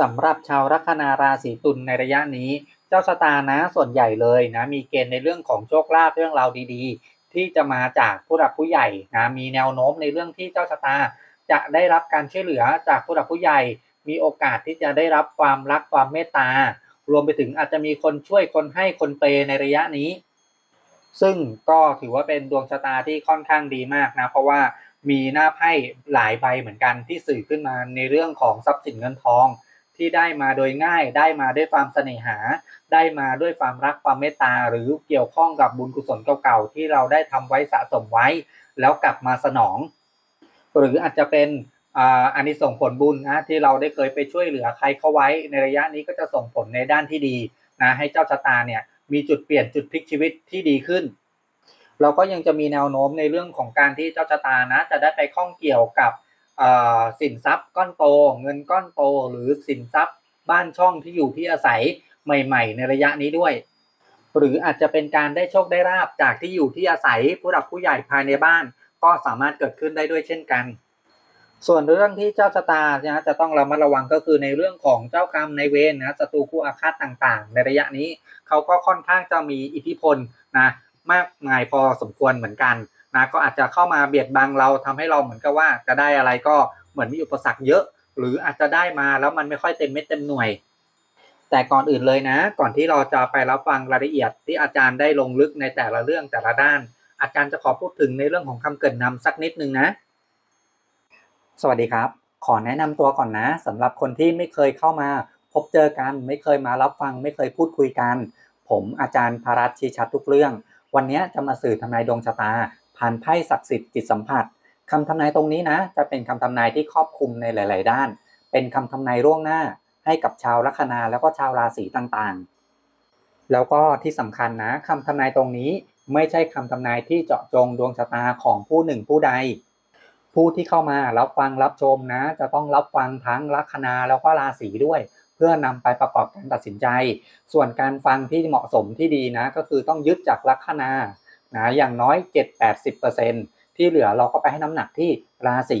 สำหรับชาวลัคนาราศีตุลในระยะนี้ เจ้าชะตานะส่วนใหญ่เลยนะมีเกณฑ์ในเรื่องของโชคลาภเรื่องราวดีๆ ที่จะมาจากผู้หลักผู้ใหญ่นะมีแนวโน้มในเรื่องที่เจ้าชะตา จะได้รับการช่วยเหลือจากผู้หลักผู้ใหญ่ มีโอกาสที่จะได้รับความรักความเมตตารวมไปถึงอาจจะมีคนช่วยคนให้คนเปในระยะนี้ ซึ่งก็ถือว่าเป็นดวงชะตาที่ค่อนข้างดีมากนะเพราะว่ามีหน้าไพ่หลายใบเหมือนกันที่สื่อขึ้นมาในเรื่องของทรัพย์สินเงินทอง ที่ได้มาโดยง่าย ได้มาด้วยความเสน่หา ได้มาด้วยความรักความเมตตา หรือเกี่ยวข้องกับบุญกุศลเก่าๆที่เราได้ทำไว้สะสมไว้ แล้วกลับมาสนอง หรืออาจจะเป็นอันนี้ส่งผลบุญนะที่เราได้เคยไปช่วยเหลือใครเขาไว้ในระยะนี้ก็จะส่งผลในด้านที่ดีนะให้เจ้าชะตาเนี่ยมีจุดเปลี่ยนจุดพลิกชีวิตที่ดีขึ้น เราก็ยังจะมีแนวโน้มในเรื่องของการที่เจ้าชะตานะจะได้ไปข้องเกี่ยวกับ สินทรัพย์ก้อนโต เงินก้อนโต หรือสินทรัพย์บ้านช่องที่อยู่ที่อาศัยใหม่ ๆ ในระยะนี้ด้วย หรืออาจจะเป็นการได้โชคได้ราบจากที่อยู่ที่อาศัยผู้หลักผู้ใหญ่ภายในบ้าน ก็สามารถเกิดขึ้นได้ด้วยเช่นกัน ส่วนเรื่องที่เจ้าชะตานะจะต้องระมัดระวังก็คือในเรื่องของเจ้ากรรมในเวรนะศัตรูคู่อาฆาตต่างๆ ในระยะนี้เขาก็ค่อนข้างจะมีอิทธิพลนะมากมายพอสมควรเหมือนกัน นะก็อาจจะเข้ามาเบียดบังเราทำให้เราเหมือนกับว่าจะได้อะไรก็เหมือนมีอุปสรรคเยอะ หรืออาจจะได้มาแล้วมันไม่ค่อยเต็มเม็ดเต็มหน่วย แต่ก่อนอื่นเลยนะ ก่อนที่เราจะไปรับฟังรายละเอียดที่อาจารย์ได้ลงลึกในแต่ละเรื่องแต่ละด้าน อาจารย์จะขอพูดถึงในเรื่องของคำเกรินนำสักนิดนึงนะ สวัสดีครับ ขอแนะนำตัวก่อนนะสำหรับคนที่ไม่เคยเข้ามาพบเจอกัน ไม่เคยมารับฟัง ไม่เคยพูดคุยกัน ผมอาจารย์พารัตชีชัดทุกเรื่อง วันนี้จะมาสื่อทำนายดวงชะตา ผ่านไพ่ศักดิ์สิทธิ์จิตสัมผัสคำทำนายตรงนี้นะ จะเป็นคำทำนายที่ครอบคลุมในหลาย ๆ ด้าน เป็นคำทำนายล่วงหน้าให้กับชาวลัคนาแล้วก็ชาวราศีต่างๆ แล้วก็ที่สำคัญนะคำทำนายตรงนี้ไม่ใช่คำทำนายที่เจาะจงดวงชะตาของผู้หนึ่งผู้ใด ผู้ที่เข้ามารับฟังรับชมนะ จะต้องรับฟังทั้งลัคนาแล้วก็ราศีด้วย เพื่อนำไปประกอบการตัดสินใจ ส่วนการฟังที่เหมาะสมที่ดีนะ ก็คือต้องยึดจากลัคนา นะอย่างน้อย 7-80%ที่เหลือเราก็ไปให้น้ำหนักที่ราศี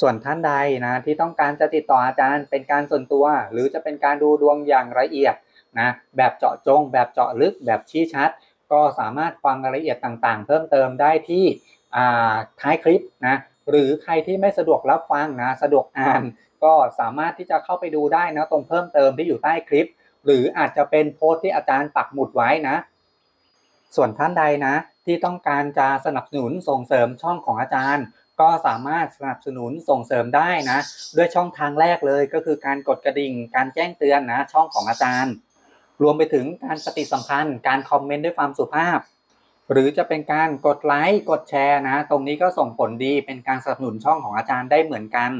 ส่วนท่านใดนะที่ต้องการจะติดต่ออาจารย์เป็นการส่วนตัว หรือจะเป็นการดูดวงอย่างละเอียดนะแบบเจาะจง แบบเจาะลึกแบบชี้ชัด ก็สามารถฟังรายละเอียดต่างๆ เพิ่มเติมได้ที่ท้ายคลิปนะหรือใครที่ไม่สะดวกรับฟังนะสะดวกอ่าน ก็สามารถที่จะเข้าไปดูได้นะตรงเพิ่มเติมที่อยู่ใต้คลิป หรืออาจจะเป็นโพสต์ที่อาจารย์ปักหมุดไว้นะ ส่วนท่านใดนะ ที่ต้องการจะสนับสนุนส่งเสริมช่องของอาจารย์ ก็สามารถสนับสนุนส่งเสริมได้นะ ด้วยช่องทางแรกเลยก็คือการกดกระดิ่ง การแจ้งเตือนนะ ช่องของอาจารย์ รวมไปถึงการปฏิสัมพันธ์ การคอมเมนต์ด้วยความสุภาพ หรือจะเป็นการกดไลค์กดแชร์นะ ตรงนี้ก็ส่งผลดีเป็นการสนับสนุนช่องของอาจารย์ได้เหมือนกัน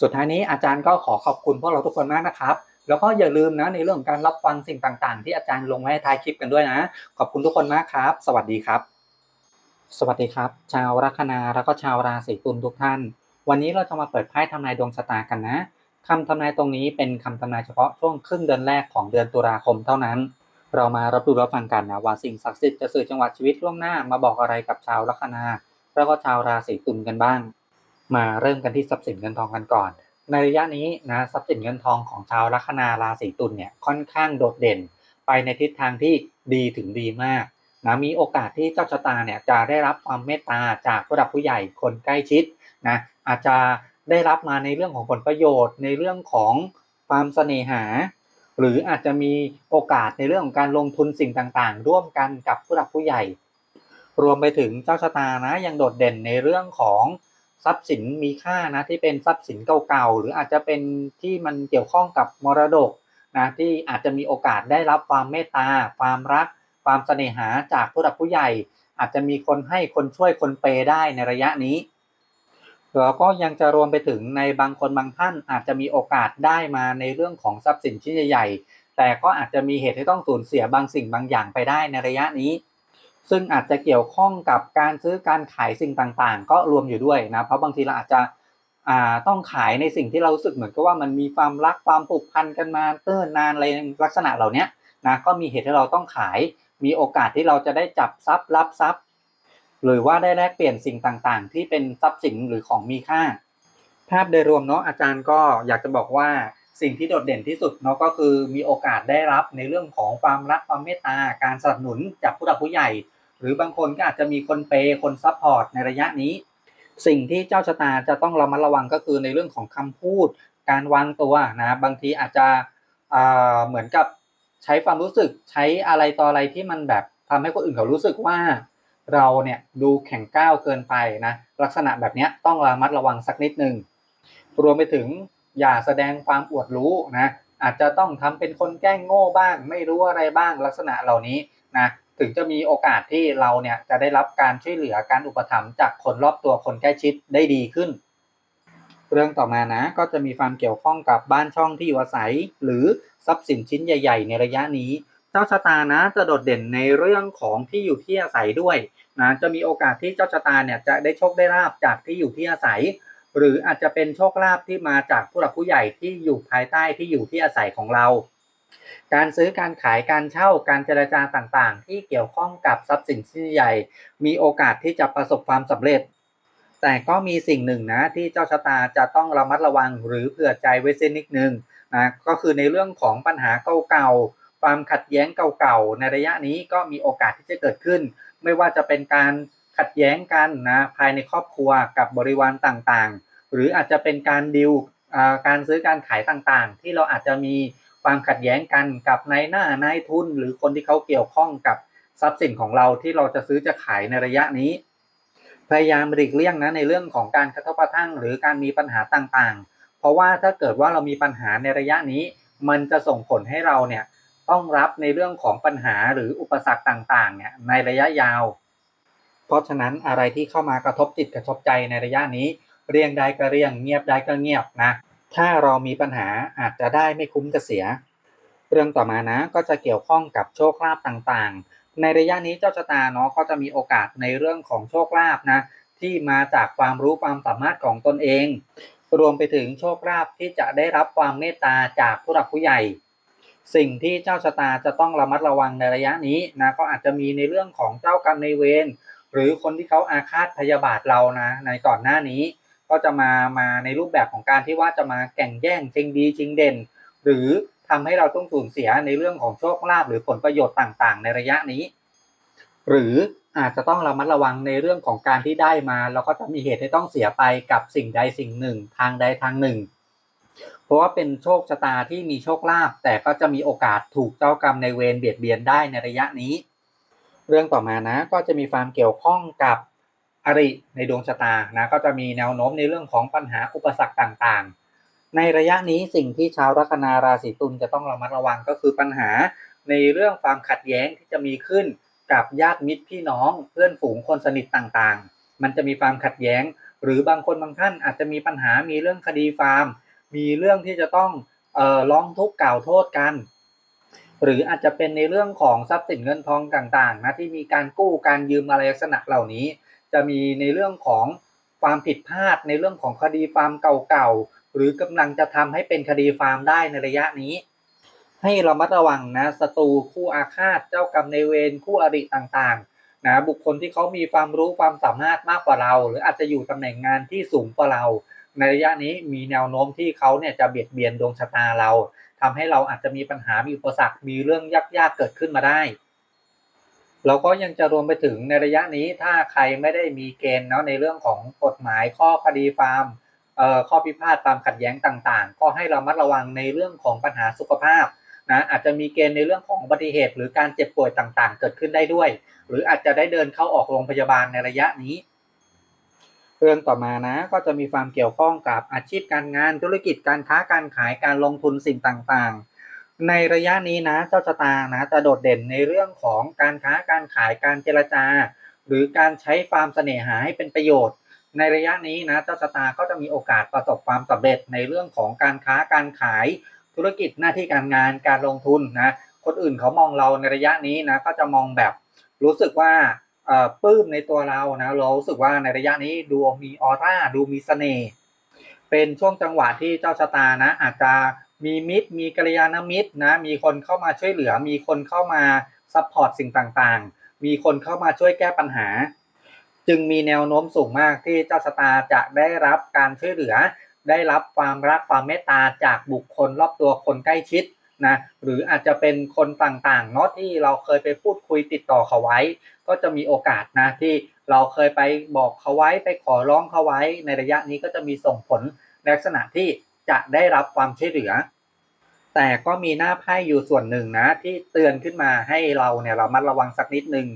สุดท้ายนี้อาจารย์ก็ขอขอบคุณพวกเราทุกคนมากนะครับ แล้วก็อย่าลืมนะในเรื่องของการรับฟังสิ่งต่างๆ ที่อาจารย์ลงไว้ท้ายคลิปกันด้วยนะ ขอบคุณทุกคนมากครับ สวัสดีครับ สวัสดีครับ ชาวลัคนาแล้วก็ชาวราศีตุลทุกท่าน วันนี้เราจะมาเปิดไพ่ทำนายดวงชะตากันนะคำทำนายตรงนี้เป็นคำทำนายเฉพาะช่วงครึ่งเดือนแรกของเดือนตุลาคมเท่านั้น เรามารับรู้รับฟังกันนะว่าสิ่งศักดิ์สิทธิ์จะสื่อจังหวะชีวิตล่วงหน้ามาบอกอะไรกับชาวลัคนาแล้วก็ชาวราศีตุลกันบ้าง มาเริ่มกันที่ทรัพย์สินเงินทองกันก่อน ในระยะนี้นะทรัพย์สินเงินทองของชาวลัคนาราศีตุลเนี่ยค่อนข้างโดดเด่น ไปในทิศทางที่ดีถึงดีมากนะมีโอกาสที่เจ้าชะตาเนี่ยจะได้รับความเมตตาจากผู้หลักผู้ใหญ่คนใกล้ชิดนะอาจจะได้รับมาในเรื่องของผลประโยชน์ ในเรื่องของความเสน่หา หรืออาจจะมีโอกาสในเรื่องของการลงทุนสิ่งต่างๆ ร่วมกันกับผู้หลักผู้ใหญ่ รวมไปถึงเจ้าชะตานะยังโดดเด่นในเรื่องของ ทรัพย์สินมีค่านะที่เป็นทรัพย์สินเก่าๆหรืออาจจะเป็นที่มันเกี่ยวข้องกับมรดกนะที่อาจจะมีโอกาสได้รับความเมตตา ความรัก ความเสน่หาจากผู้หลักผู้ใหญ่ อาจจะมีคนให้คนช่วยคนเปย์ได้ในระยะนี้แล้วก็ยังจะรวมไปถึงในบางคนบางท่านอาจจะมีโอกาสได้มาในเรื่องของทรัพย์สินชิ้นใหญ่ๆแต่ก็อาจจะมีเหตุให้ต้องสูญเสียบางสิ่งบางอย่างไปได้ในระยะนี้ ซึ่งอาจจะเกี่ยวข้องกับการซื้อการขายสิ่งต่างๆ ก็รวมอยู่ด้วยนะเพราะบางทีเราอาจจะต้องขายในสิ่งที่เรารู้สึกเหมือนกับว่ามันมีความรักความผูกพันกันมาเติ้นนานอะไรลักษณะเหล่านี้นะก็มีเหตุให้เราต้องขาย มีโอกาสที่เราจะได้จับทรัพย์รับทรัพย์ หรือว่าได้แลกเปลี่ยนสิ่งต่างๆ ที่เป็นทรัพย์สินหรือของมีค่า ภาพโดยรวมเนาะอาจารย์ก็อยากจะบอกว่าสิ่งที่โดดเด่นที่สุดเนาะก็คือมีโอกาสได้รับในเรื่องของความรักความเมตตาการสนับสนุนจากผู้หลักผู้ใหญ่ หรือบางคนก็อาจจะมีคนเปย์คนซัพพอร์ตในระยะนี้ สิ่งที่เจ้าชะตาจะต้องระมัดระวังก็คือในเรื่องของคำพูด การวางตัวนะบางทีอาจจะเหมือนกับใช้ความรู้สึกใช้อะไรต่ออะไรที่มันแบบทำให้คนอื่นเขารู้สึกว่าเราเนี่ยดูแข็งก้าวเกินไปนะลักษณะแบบนี้ต้องระมัดระวังสักนิดหนึ่งรวมไปถึงอย่าแสดงความอวดรู้นะอาจจะต้องทำเป็นคนแกล้งโง่บ้าง ไม่รู้อะไรบ้างลักษณะเหล่านี้นะ ถึงจะมีโอกาสที่เราเนี่ยจะได้รับการช่วยเหลือการอุปถัมภ์จากคนรอบตัวคนใกล้ชิดได้ดีขึ้น เรื่องต่อมานะก็จะมีความเกี่ยวข้องกับบ้านช่องที่อยู่อาศัย หรือทรัพย์สินชิ้นใหญ่ ๆ ในระยะนี้ เจ้าชะตานะจะโดดเด่นในเรื่องของที่อยู่ที่อาศัยด้วยนะจะมีโอกาสที่เจ้าชะตาเนี่ยจะได้โชคได้ลาบจากที่อยู่ที่อาศัย หรืออาจจะเป็นโชคลาภที่มาจากผู้หลักผู้ใหญ่ที่อยู่ภายใต้ที่อยู่ที่อาศัยของเรา การซื้อการขายการเช่าการเจรจาต่างๆ ที่เกี่ยวข้องกับทรัพย์สินชิ้นใหญ่ มีโอกาสที่จะประสบความสำเร็จ แต่ก็มีสิ่งหนึ่งนะที่เจ้าชะตาจะต้องระมัดระวังหรือเผื่อใจไว้เส้นนิดนึงนะก็คือในเรื่องของปัญหาเก่าๆความขัดแย้งเก่าๆในระยะนี้ก็มีโอกาสที่จะเกิดขึ้น ไม่ว่าจะเป็นการขัดแย้งกันนะภายในครอบครัวกับบริวารต่างๆ หรืออาจจะเป็นการดิวการซื้อการขายต่างๆ ที่เราอาจจะมี ความขัดแย้งกันกับนายหน้านายทุน หรือคนที่เขาเกี่ยวข้องกับทรัพย์สินของเราที่เราจะซื้อจะขายในระยะนี้ พยายามหลีกเลี่ยงนะในเรื่องของการกระทบกระทั่ง หรือการมีปัญหาต่างๆ เพราะว่าถ้าเกิดว่าเรามีปัญหาในระยะนี้ มันจะส่งผลให้เราเนี่ยต้องรับในเรื่องของปัญหาหรืออุปสรรคต่างๆเนี่ยในระยะยาว เพราะฉะนั้นอะไรที่เข้ามากระทบจิตกระทบใจในระยะนี้ เรียงได้ก็เรียงเงียบได้ก็เงียบนะ ถ้าเรามีปัญหาอาจจะได้ไม่คุ้มจะเสีย เรื่องต่อมานะก็จะเกี่ยวข้องกับโชคลาภต่างๆ ในระยะนี้เจ้าชะตาเนาะก็จะมีโอกาสในเรื่องของโชคลาภนะที่มาจากความรู้ความสามารถของตนเอง รวมไปถึงโชคลาภที่จะได้รับความเมตตาจากผู้หลักผู้ใหญ่ สิ่งที่เจ้าชะตาจะต้องระมัดระวังในระยะนี้นะก็อาจจะมีในเรื่องของเจ้ากรรมในเวรหรือคนที่เขาอาฆาตพยาบาทเรานะในก่อนหน้านี้ ก็จะมามาในรูปแบบของการที่ว่าจะมาแข่งแย่งชิงดีชิงเด่น หรือทำให้เราต้องสูญเสียในเรื่องของโชคลาภหรือผลประโยชน์ต่างๆ ในระยะนี้ หรืออาจจะต้องระมัดระวังในเรื่องของการที่ได้มาเราก็จะมีเหตุให้ต้องเสียไปกับสิ่งใดสิ่งหนึ่ง ทางใดทางหนึ่ง เพราะว่าเป็นโชคชะตาที่มีโชคลาภแต่ก็จะมีโอกาสถูกเจ้ากรรมในเวรเบียดเบียนได้ในระยะนี้ เรื่องต่อมานะก็จะมีความเกี่ยวข้องกับ อริในดวงชะตานะก็จะมีแนวโน้มในเรื่องของปัญหาอุปสรรคต่างๆ ในระยะนี้สิ่งที่ชาวลัคนาราศีตุลจะต้องระมัดระวังก็คือปัญหาในเรื่องความขัดแย้งที่จะมีขึ้นกับญาติมิตรพี่น้องเพื่อนฝูงคนสนิทต่างๆ มันจะมีความขัดแย้ง หรือบางคนบางท่านอาจจะมีปัญหามีเรื่องคดีฟาร์ม มีเรื่องที่จะต้องเอ่อร้องทุกข์กล่าวโทษกัน หรืออาจจะเป็นในเรื่องของทรัพย์สินเงินทองต่างๆนะที่มีการกู้การยืมอะไรลักษณะเหล่านี้ จะมีในเรื่องของความผิดพลาดในเรื่องของคดีฟาร์มเก่าๆหรือกำลังจะทำให้เป็นคดีฟาร์มได้ในระยะนี้ ให้เรามัดระวังนะศัตรูคู่อาฆาตเจ้ากรรมในเวรคู่อริต่างๆนะบุคคลที่เขามีความรู้ความสามารถมากกว่าเรา หรืออาจจะอยู่ตำแหน่งงานที่สูงกว่าเรา ในระยะนี้มีแนวโน้มที่เขาเนี่ยจะเบียดเบียนดวงชะตาเราทำให้เราอาจจะมีปัญหามีอุปสรรคมีเรื่องยากๆเกิดขึ้นมาได้ เราก็ยังจะรวมไปถึงในระยะนี้ถ้าใครไม่ได้มีเกณฑ์เนาะในเรื่องของกฎหมายข้อคดีฟาร์มข้อพิพาทความขัดแย้งต่างๆ ก็ให้เรามัดระวังในเรื่องของปัญหาสุขภาพนะอาจจะมีเกณฑ์ในเรื่องของอุบัติเหตุ หรือการเจ็บป่วยต่างๆ เกิดขึ้นได้ด้วย หรืออาจจะได้เดินเข้าออกโรงพยาบาลในระยะนี้ เรื่องต่อมานะก็จะมีความเกี่ยวข้องกับอาชีพการงานธุรกิจการค้าการขายการลงทุนสิ่งต่างๆ ในระยะนี้นะเจ้าชะตานะจะโดดเด่นในเรื่องของการค้าการขายการเจรจา หรือการใช้ความเสน่หาให้เป็นประโยชน์ ในระยะนี้นะเจ้าชะตาก็จะมีโอกาสประสบความสำเร็จในเรื่องของการค้าการขาย ธุรกิจหน้าที่การงานการลงทุนนะคนอื่นเขามองเราในระยะนี้นะก็จะมองแบบรู้สึกว่าเอ่อปลื้มในตัวเรานะเรารู้สึกว่าในระยะนี้ดูมีออร่าดูมีเสน่ห์เป็นช่วงจังหวะที่เจ้าชะตานะอาจจะ มีมิตร มีกัลยาณมิตรนะ มีคนเข้ามาช่วยเหลือ มีคนเข้ามาซัพพอร์ตสิ่งต่างๆ มีคนเข้ามาช่วยแก้ปัญหา จึงมีแนวโน้มสูงมากที่เจ้าชะตาจะได้รับการช่วยเหลือ ได้รับความรักความเมตตาจากบุคคลรอบตัวคนใกล้ชิดนะหรืออาจจะเป็นคนต่างๆเนาะที่เราเคยไปพูดคุยติดต่อเขาไว้ ก็จะมีโอกาสนะที่เราเคยไปบอกเขาไว้ไปขอร้องเขาไว้ในระยะนี้ก็จะมีส่งผลในลักษณะที่ จะได้รับความช่วยเหลือ แต่ก็มีหน้าไพ่อยู่ส่วนหนึ่งนะ ที่เตือนขึ้นมาให้เราเนี่ยเรามัดระวังสักนิดหนึ่ง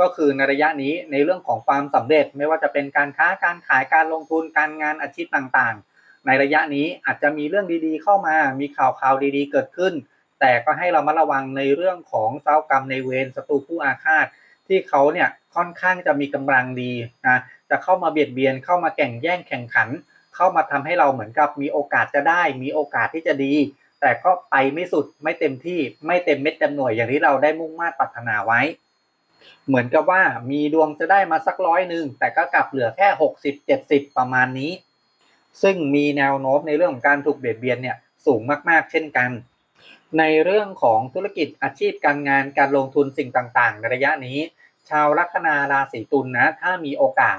ก็คือในระยะนี้ในเรื่องของความสำเร็จไม่ว่าจะเป็นการค้าการขายการลงทุนการงานอาชีพต่างๆ ในระยะนี้อาจจะมีเรื่องดีๆ เข้ามา มีข่าวข่าวดีๆ เกิดขึ้น แต่ก็ให้เรามาระวังในเรื่องของเจ้ากรรมในเวรศัตรูผู้อาฆาต ที่เขาเนี่ยค่อนข้างจะมีกำลังดีนะจะเข้ามาเบียดเบียนเข้ามาแข่งแย่งแข่งขัน เข้ามาทำให้เราเหมือนกับมีโอกาสจะได้ มีโอกาสที่จะดี แต่ก็ไปไม่สุดไม่เต็มที่ไม่เต็มเม็ดเต็มหน่วยอย่างที่เราได้มุ่งมา่ปรารถนาไว้ เหมือนกับว่ามีดวงจะได้มาสักร้อยหนึ่งแต่ก็กลับเหลือแค่60 70ประมาณนี้ ซึ่งมีแนวโน้มในเรื่องของการถูกเบียดเบียนเนี่ยสูงมากๆ เช่นกัน ในเรื่องของธุรกิจอาชีพการงานการลงทุนสิ่งต่างๆ ในระยะนี้ ชาวลัคนาราศีตุลนนะถ้ามีโอกาส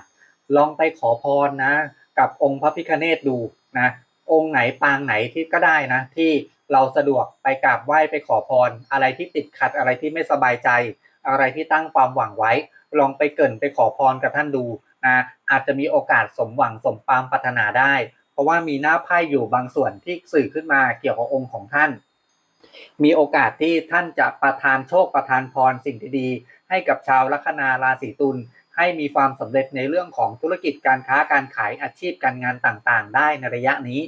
ลองไปขอพรนะ กับองค์พระพิฆเนศดูนะองค์ไหนปางไหนที่ก็ได้นะที่เราสะดวกไปกราบไหว้ไปขอพร อะไรที่ติดขัดอะไรที่ไม่สบายใจ อะไรที่ตั้งความหวังไว้ ลองไปเกินไปขอพรกับท่านดูนะอาจจะมีโอกาสสมหวังสมปามปรารถนาได้ เพราะว่ามีหน้าไพ่อยู่บางส่วนที่สื่อขึ้นมาเกี่ยวกับองค์ของท่าน มีโอกาสที่ท่านจะประทานโชคประทานพรสิ่งดีๆให้กับชาวลัคนาราศีตุล ให้มีความสำเร็จในเรื่องของธุรกิจการค้าการขายอาชีพการงานต่างๆ ได้ในระยะนี้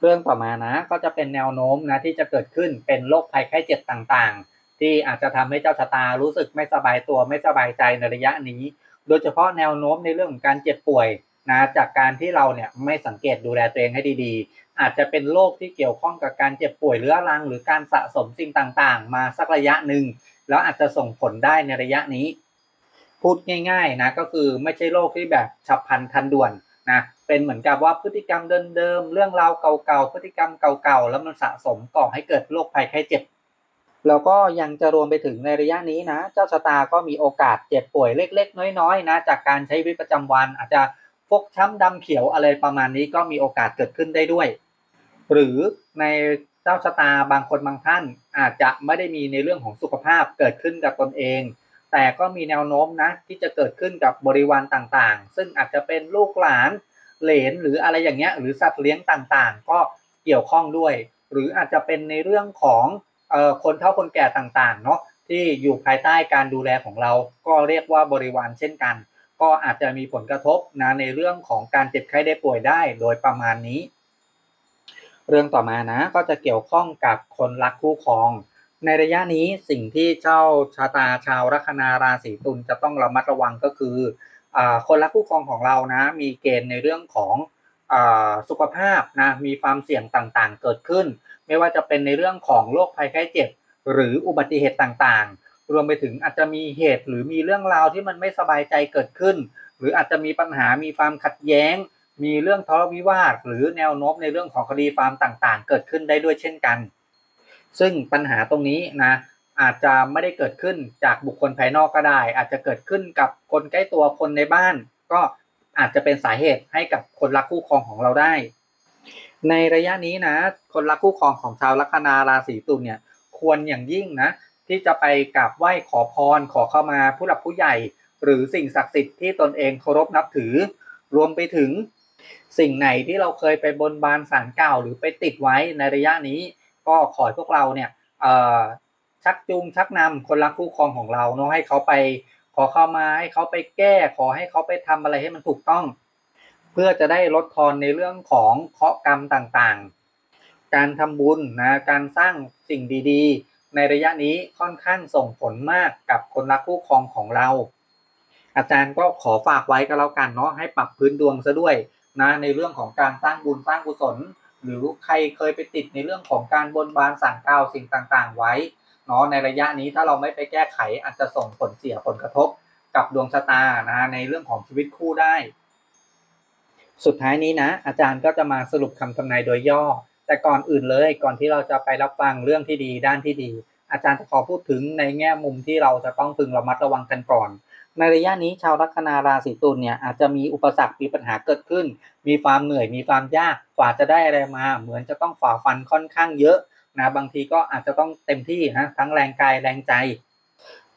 เรื่องต่อมานะก็จะเป็นแนวโน้มนะที่จะเกิดขึ้นเป็นโรคภัยไข้เจ็บต่างๆ ที่อาจจะทำให้เจ้าชะตารู้สึกไม่สบายตัวไม่สบายใจในระยะนี้ โดยเฉพาะแนวโน้มในเรื่องของการเจ็บป่วยนะจากการที่เราเนี่ยไม่สังเกตดูแลตัวเองให้ดีๆ อาจจะเป็นโรคที่เกี่ยวข้องกับการเจ็บป่วยเรื้อรัง หรือการสะสมสิ่งต่างๆ มาสักระยะหนึ่งแล้วอาจจะส่งผลได้ในระยะนี้ พูดง่ายๆนะก็คือไม่ใช่โรคที่แบบฉับพลันทันด่วนนะเป็นเหมือนกับว่าพฤติกรรมเดิมๆเรื่องราวเก่าๆพฤติกรรมเก่าๆแล้วมันสะสมก่อให้เกิดโรคภัยไข้เจ็บแล้วก็ยังจะรวมไปถึงในระยะนี้นะ เจ้าชะตาก็มีโอกาสเจ็บป่วยเล็ก ๆ น้อยๆนะจากการใช้ชีวิตประจำวัน อาจจะฟกช้ำดำเขียวอะไรประมาณนี้ก็มีโอกาสเกิดขึ้นได้ด้วย หรือในเจ้าชะตาบางคนบางท่านอาจจะไม่ได้มีในเรื่องของสุขภาพเกิดขึ้นกับตนเอง แต่ก็มีแนวโน้มนะที่จะเกิดขึ้นกับบริวารต่างๆ ซึ่งอาจจะเป็นลูกหลานเหลนหรืออะไรอย่างเงี้ยหรือสัตว์เลี้ยงต่างๆ ก็เกี่ยวข้องด้วย หรืออาจจะเป็นในเรื่องของเอ่อคนเฒ่าคนแก่ต่างๆเนาะที่อยู่ภายใต้การดูแลของเรา ก็เรียกว่าบริวารเช่นกัน ก็อาจจะมีผลกระทบนะในเรื่องของการเจ็บไข้ได้ป่วยได้โดยประมาณนี้ เรื่องต่อมานะก็จะเกี่ยวข้องกับคนรักคู่ครอง ในระยะนี้สิ่งที่เจ้าชาตาชาวลัคนาราศีตุลจะต้องระมัดระวังก็คืออคนรักคู่ครองของเรานะ มีเกณฑ์ในเรื่องของอสุขภาพนะมีความเสี่ยงต่างๆ เกิดขึ้น ไม่ว่าจะเป็นในเรื่องของโรคภัยไข้เจ็บ หรืออุบัติเหตุต่างๆ รวมไปถึงอาจจะมีเหตุหรือมีเรื่องราวที่มันไม่สบายใจเกิดขึ้น หรืออาจจะมีปัญหามีความขัดแย้ง มีเรื่องทะเลาะวิวาท หรือแนวโน้มในเรื่องของคดีความต่างๆ เกิดขึ้นได้ด้วยเช่นกัน ซึ่งปัญหาตรงนี้นะอาจจะไม่ได้เกิดขึ้นจากบุคคลภายนอกก็ได้ อาจจะเกิดขึ้นกับคนใกล้ตัวคนในบ้าน ก็อาจจะเป็นสาเหตุให้กับคนรักคู่ครองของเราได้ ในระยะนี้นะ คนรักคู่ครองของชาวลัคนาราศีตุลเนี่ยควรอย่างยิ่งนะ ที่จะไปกราบไหว้ขอพร ขอเข้ามาผู้หลักผู้ใหญ่ หรือสิ่งศักดิ์สิทธิ์ที่ตนเองเคารพนับถือ รวมไปถึง สิ่งไหนที่เราเคยไปบนบานสารเก่าหรือไปติดไว้ในระยะนี้ ก็ขอให้พวกเราเนี่ยชักจูงชักนำคนรักคู่ครองของเราเนาะให้เขาไปขอเข้ามาให้เขาไปแก้ ขอให้เขาไปทำอะไรให้มันถูกต้อง เพื่อจะได้ลดทอนในเรื่องของเคราะกรรมต่างๆ การทำบุญนะการสร้างสิ่งดีๆ ในระยะนี้ค่อนข้างส่งผลมากกับคนรักคู่ครองของเรา อาจารย์ก็ขอฝากไว้ก็แล้วกันเนาะให้ปรับพื้นดวงซะด้วยนะในเรื่องของการสร้างบุญสร้างกุศล หรือใครเคยไปติดในเรื่องของการบนบานสารกล่าวสิ่งต่างๆ ไว้เนาะในระยะนี้ถ้าเราไม่ไปแก้ไขอาจจะส่งผลเสียผลกระทบกับดวงชะตานะในเรื่องของชีวิตคู่ได้ สุดท้ายนี้นะ อาจารย์ก็จะมาสรุปคำทำนายโดยย่อ แต่ก่อนอื่นเลยก่อนที่เราจะไปรับฟังเรื่องที่ดีด้านที่ดี อาจารย์จะขอพูดถึงในแง่มุมที่เราจะต้องพึงระมัดระวังกันก่อน ในระยะนี้ชาวลัคนาราศีตุลเนี่ยอาจจะมีอุปสรรคมีปัญหาเกิดขึ้น มีความเหนื่อยมีความยากกว่าจะได้อะไรมา เหมือนจะต้องฝ่าฟันค่อนข้างเยอะนะบางทีก็อาจจะต้องเต็มที่นะทั้งแรงกายแรงใจ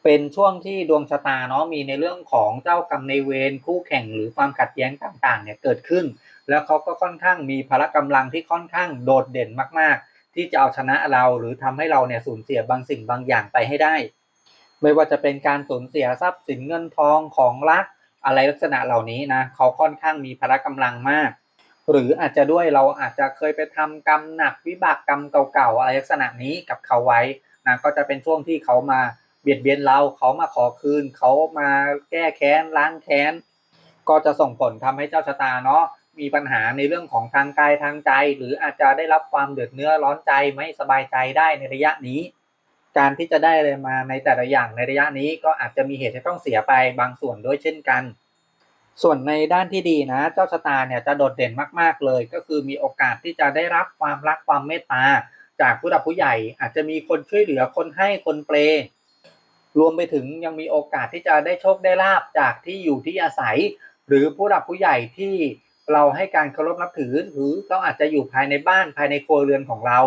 เป็นช่วงที่ดวงชะตาเนาะมีในเรื่องของเจ้ากรรมในเวรคู่แข่งหรือความขัดแย้งต่างๆเนี่ยเกิดขึ้น แล้วเขาก็ค่อนข้างมีพละกำลังที่ค่อนข้างโดดเด่นมากๆ ที่จะเอาชนะเราหรือทำให้เราเนี่ยสูญเสียบางสิ่งบางอย่างไปให้ได้ ไม่ว่าจะเป็นการสูญเสียทรัพย์สินเงินทองของรักอะไรลักษณะเหล่านี้นะเขาค่อนข้างมีพละกำลังมาก หรืออาจจะด้วยเราอาจจะเคยไปทำกรรมหนักวิบากกรรมเก่าๆอะไรลักษณะนี้กับเขาไว้นะก็จะเป็นช่วงที่เขามาเบียดเบียนเราเขามาขอคืน เขามาแก้แค้นล้างแค้น ก็จะส่งผลทำให้เจ้าชะตาเนาะมีปัญหาในเรื่องของทางกายทางใจ หรืออาจจะได้รับความเดือดเนื้อร้อนใจไม่สบายใจได้ในระยะนี้ การที่จะได้อะไรมาในแต่ละอย่างในระยะนี้ก็อาจจะมีเหตุที่ต้องเสียไปบางส่วนด้วยเช่นกัน ส่วนในด้านที่ดีนะ เจ้าชะตาเนี่ยจะโดดเด่นมาก ๆเลย ก็คือมีโอกาสที่จะได้รับความรักความเมตตา จากผู้หลักผู้ใหญ่ อาจจะมีคนช่วยเหลือคนให้คนเปรรวมไปถึงยังมีโอกาสที่จะได้โชคได้ลาบจากที่อยู่ที่อาศัย หรือผู้หลักผู้ใหญ่ที่เราให้การเคารพนับถือหรือเขาอาจจะอยู่ภายในบ้านภายในครัวเรือนของเรา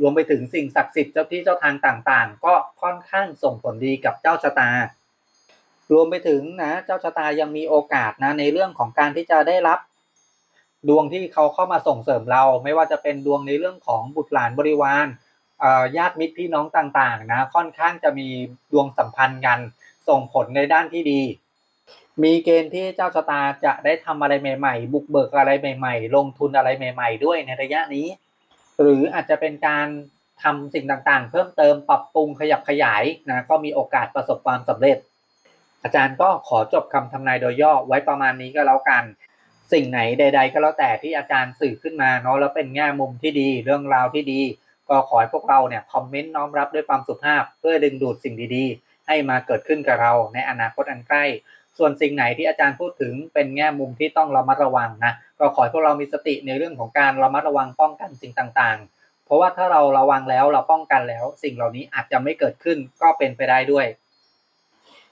รวมไปถึงสิ่งศักดิ์สิทธิ์เจ้าที่เจ้าทางต่างๆ ก็ค่อนข้างส่งผลดีกับเจ้าชะตา รวมไปถึงนะเจ้าชะตายังมีโอกาสนะในเรื่องของการที่จะได้รับ ดวงที่เขาเข้ามาส่งเสริมเรา ไม่ว่าจะเป็นดวงในเรื่องของบุตรหลานบริวารญาติมิตรพี่น้องต่างๆนะค่อนข้างจะมีดวงสัมพันธ์กันส่งผลในด้านที่ดี มีเกณฑ์ที่เจ้าชะตาจะได้ทำอะไรใหม่ ๆ บุกเบิกอะไรใหม่ ๆ ลงทุนอะไรใหม่ ๆ ด้วยในระยะนี้ หรืออาจจะเป็นการทำสิ่งต่างๆ เพิ่มเติมปรับปรุงขยับขยายนะก็มีโอกาสประสบความสำเร็จ อาจารย์ก็ขอจบคำทำนายโดยย่อไว้ประมาณนี้ก็แล้วกัน สิ่งไหนใด ๆ ก็แล้วแต่ที่อาจารย์สื่อขึ้นมาเนาะแล้วเป็นแง่มุมที่ดีเรื่องราวที่ดี ก็ขอให้พวกเราเนี่ยคอมเมนต์น้อมรับด้วยความสุภาพ เพื่อดึงดูดสิ่งดีๆ ให้มาเกิดขึ้นกับเราในอนาคตอันใกล้ ส่วนสิ่งไหนที่อาจารย์พูดถึงเป็นแง่มุมที่ต้องระมัดระวังนะก็ขอให้พวกเรามีสติในเรื่องของการระมัดระวังป้องกันสิ่งต่างๆ เพราะว่าถ้าเราระวังแล้วเราป้องกันแล้ว สิ่งเหล่านี้อาจจะไม่เกิดขึ้นก็เป็นไปได้ด้วย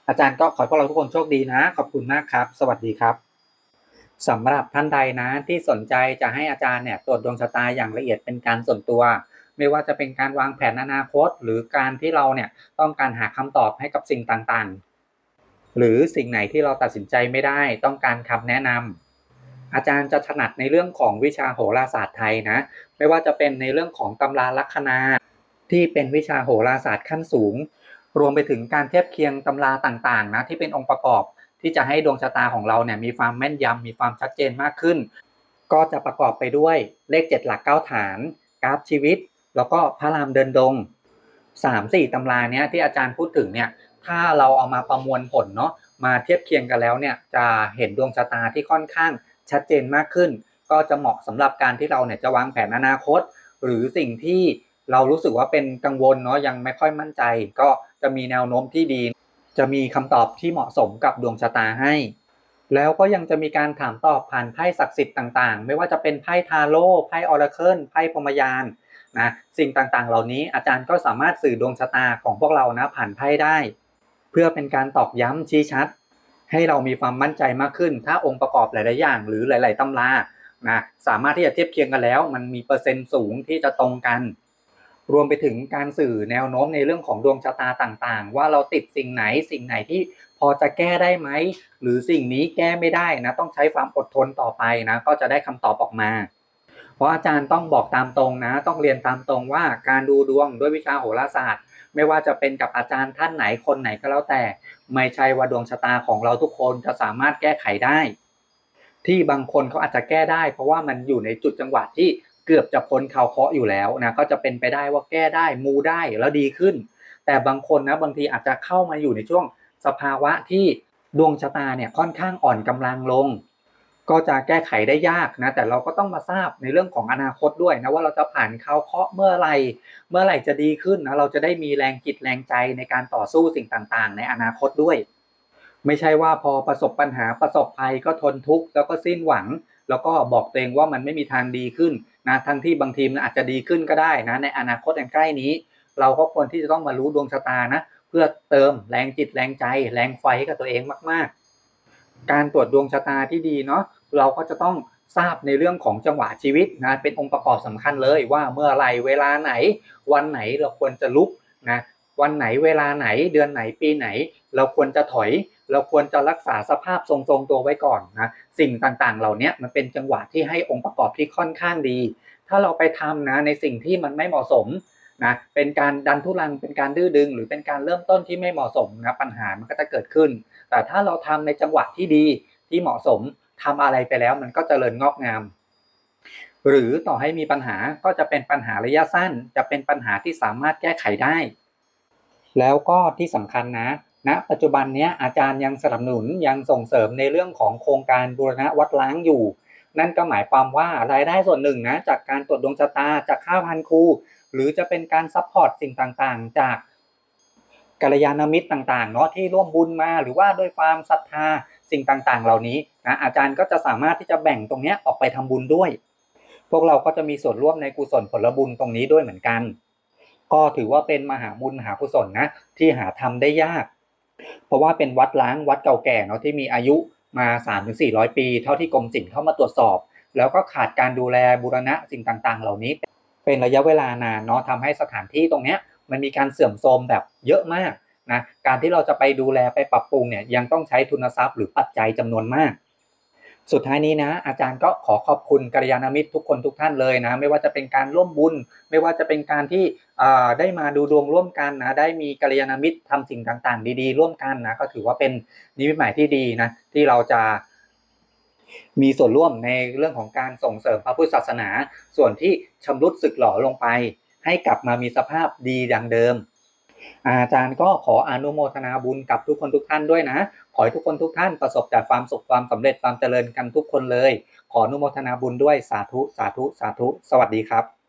อาจารย์ก็ขอให้พวกเราทุกคนโชคดีนะ ขอบคุณมากครับ สวัสดีครับสำหรับท่านใดนะที่สนใจจะให้อาจารย์เนี่ยตรวจดวงชะตาอย่างละเอียดเป็นการส่วนตัว ไม่ว่าจะเป็นการวางแผนอนาคต หรือการที่เราเนี่ยต้องการหาคำตอบให้กับสิ่งต่างๆ หรือสิ่งไหนที่เราตัดสินใจไม่ได้ต้องการคำแนะนำอาจารย์จะถนัดในเรื่องของวิชาโหราศาสตร์ไทยนะไม่ว่าจะเป็นในเรื่องของตำราลัคนาที่เป็นวิชาโหราศาสตร์ขั้นสูง รวมไปถึงการเทียบเคียงตำราต่างๆนะที่เป็นองค์ประกอบที่จะให้ดวงชะตาของเราเนี่ยมีความแม่นยำมีความชัดเจนมากขึ้น ก็จะประกอบไปด้วยเลข 7 หลัก 9 ฐาน กราฟชีวิต แล้วก็พระรามเดินดง 3 4ตำราเนี้ยที่อาจารย์พูดถึงเนี่ย ถ้าเราเอามาประมวลผลเนาะมาเทียบเคียงกันแล้วเนี่ยจะเห็นดวงชะตาที่ค่อนข้างชัดเจนมากขึ้น ก็จะเหมาะสำหรับการที่เราเนี่ยจะวางแผนอนาคต หรือสิ่งที่เรารู้สึกว่าเป็นกังวลเนาะยังไม่ค่อยมั่นใจ ก็จะมีแนวโน้มที่ดี จะมีคำตอบที่เหมาะสมกับดวงชะตาให้ แล้วก็ยังจะมีการถามตอบผ่านไพ่ศักดิ์สิทธิ์ต่างๆ ไม่ว่าจะเป็นไพ่ทาโร่ไพ่ออราเคิลไพ่พรหมยานนะสิ่งต่างๆ เหล่านี้อาจารย์ก็สามารถสื่อดวงชะตาของพวกเรานะผ่านไพ่ได้ เพื่อเป็นการตอกย้ำชี้ชัด ให้เรามีความมั่นใจมากขึ้น ถ้าองค์ประกอบหลาย ๆ อย่าง หรือหลาย ๆตำรานะสามารถที่จะเทียบเคียงกันแล้ว มันมีเปอร์เซ็นต์สูงที่จะตรงกัน รวมไปถึงการสื่อแนวโน้มในเรื่องของดวงชะตาต่าง ๆ ว่าเราติดสิ่งไหนสิ่งไหนที่พอจะแก้ได้ไหมหรือสิ่งนี้แก้ไม่ได้นะต้องใช้ความอดทนต่อไปนะก็จะได้คำตอบออกมาเพราะอาจารย์ต้องบอกตามตรงนะ ต้องเรียนตามตรงว่าการดูดวงด้วยวิชาโหราศาสตร์ ไม่ว่าจะเป็นกับอาจารย์ท่านไหนคนไหนก็แล้วแต่ ไม่ใช่ว่าดวงชะตาของเราทุกคนจะสามารถแก้ไขได้ ที่บางคนเขาอาจจะแก้ได้ เพราะว่ามันอยู่ในจุดจังหวะที่เกือบจะพ้นข่าวเคาะอยู่แล้วนะก็จะเป็นไปได้ว่าแก้ได้มูได้แล้วดีขึ้น แต่บางคนนะบางทีอาจจะเข้ามาอยู่ในช่วงสภาวะที่ดวงชะตาเนี่ยค่อนข้างอ่อนกำลังลง ก็จะแก้ไขได้ยากนะ แต่เราก็ต้องมาทราบในเรื่องของอนาคตด้วยนะว่าเราจะผ่านข่าวเคาะเมื่อไรเมื่อไหร่จะดีขึ้นนะเราจะได้มีแรงจิตแรงใจในการต่อสู้สิ่งต่างๆ ในอนาคตด้วย ไม่ใช่ว่าพอประสบปัญหาประสบภัยก็ทนทุกข์แล้วก็สิ้นหวัง แล้วก็บอกตัวเองว่ามันไม่มีทางดีขึ้นนะทั้งที่บางทีมันอาจจะดีขึ้นก็ได้นะ ในอนาคตอันใกล้นี้ เราก็ควรที่จะต้องมารู้ดวงชะตานะ เพื่อเติมแรงจิตแรงใจ แรงไฟให้กับตัวเองมากๆ การตรวจดวงชะตาที่ดีเนาะเราก็จะต้องทราบในเรื่องของจังหวะชีวิตนะเป็นองค์ประกอบสำคัญเลยว่าเมื่อไรเวลาไหน วันไหนเราควรจะลุกนะวันไหนเวลาไหนเดือนไหนปีไหน เราควรจะถอย เราควรจะรักษาสภาพทรงๆตัวไว้ก่อนนะสิ่งต่างๆ เหล่านี้มันเป็นจังหวะที่ให้องค์ประกอบที่ค่อนข้างดี ถ้าเราไปทำนะในสิ่งที่มันไม่เหมาะสมนะเป็นการดันทุลังเป็นการดื้อดึง หรือเป็นการเริ่มต้นที่ไม่เหมาะสมนะปัญหามันก็จะเกิดขึ้น แต่ถ้าเราทำในจังหวะที่ดีที่เหมาะสมทำอะไรไปแล้วมันก็จเจริญงอกงาม หรือต่อให้มีปัญหาก็จะเป็นปัญหาระยะสั้น จะเป็นปัญหาที่สามารถแก้ไขได้ แล้วก็ที่สำคัญนะณนะปัจจุบันนี้อาจารย์ยังสนับสนุนยังส่งเสริมในเรื่องของโครงการบูรณะวัดล้างอยู่ นั่นก็หมายความว่ารายได้ส่วนหนึ่งนะจากการตรวจดวงชะตาจากค่าพันครูหรือจะเป็นการซัพพอร์ตสิ่งต่างๆ จาก กัลยาณมิตรต่างๆเนาะที่ร่วมบุญมาหรือว่าด้วยความศรัทธาสิ่งต่างๆ เหล่านี้นะอาจารย์ก็จะสามารถที่จะแบ่งตรงนี้ออกไปทำบุญด้วย พวกเราก็จะมีส่วนร่วมในกุศลผลบุญตรงนี้ด้วยเหมือนกัน ก็ถือว่าเป็นมหาบุญมหากุศลนะที่หาทำได้ยาก เพราะว่าเป็นวัดล้างวัดเก่าแก่เนาะที่มีอายุมา 3-400 ปี เท่าที่กรมศิลป์เข้ามาตรวจสอบ แล้วก็ขาดการดูแลบูรณะสิ่งต่างๆ เหล่านี้ เป็นระยะเวลานานเนาะทำให้สถานที่ตรงเนี้ย มันมีการเสื่อมโทรมแบบเยอะมากนะการที่เราจะไปดูแลไปปรับปรุงเนี่ยยังต้องใช้ทุนทรัพย์หรือปัจจัยจำนวนมาก สุดท้ายนี้นะ อาจารย์ก็ขอขอบคุณกัลยาณมิตรทุกคนทุกท่านเลยนะ ไม่ว่าจะเป็นการร่วมบุญ ไม่ว่าจะเป็นการที่ได้มาดูดวงร่วมกันนะ ได้มีกัลยาณมิตรทำสิ่งต่างๆ ดีๆ ร่วมกันนะก็ถือว่าเป็นนิมิตหมายที่ดีนะที่เราจะมีส่วนร่วมในเรื่องของการส่งเสริมพระพุทธศาสนา ส่วนที่ชำรุดสึกหล่อลงไป ให้กลับมามีสภาพดีดังเดิม อาจารย์ก็ขออนุโมทนาบุญกับทุกคนทุกท่านด้วยนะ ขอให้ทุกคนทุกท่านประสบแต่ความสุขความสำเร็จความเจริญกันทุกคนเลย ขออนุโมทนาบุญด้วยสาธุสาธุสาธุ สวัสดีครับ